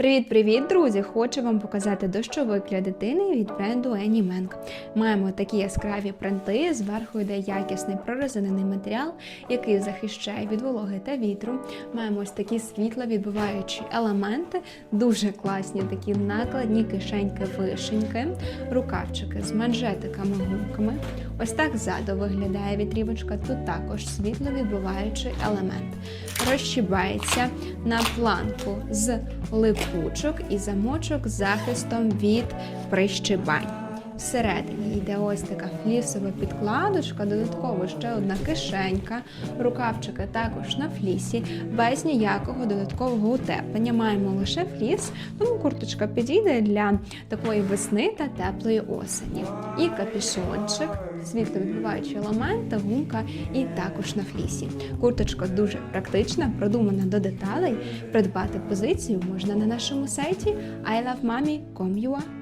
Привіт-привіт, друзі! Хочу вам показати дощовик для дитини від бренду Annie Menk. Маємо такі яскраві принти, зверху йде якісний прорезинений матеріал, який захищає від вологи та вітру. Маємо ось такі світловідбиваючі елементи, дуже класні такі накладні кишеньки вишеньки, рукавчики з манжетиками гумками. Ось так ззаду виглядає вітрівочка. Тут також світловідбиваючий елемент. Розщібається на планку з липучок і замочок з захистом від прищибань. Всередині йде ось така флісова підкладочка, додатково ще одна кишенька, рукавчики також на флісі, без ніякого додаткового утеплення. Маємо лише фліс, тому курточка підійде для такої весни та теплої осені. І капюшончик, світловідбиваючі елементи, гумка і також на флісі. Курточка дуже практична, продумана до деталей. Придбати позицію можна на нашому сайті ilovemami.com.ua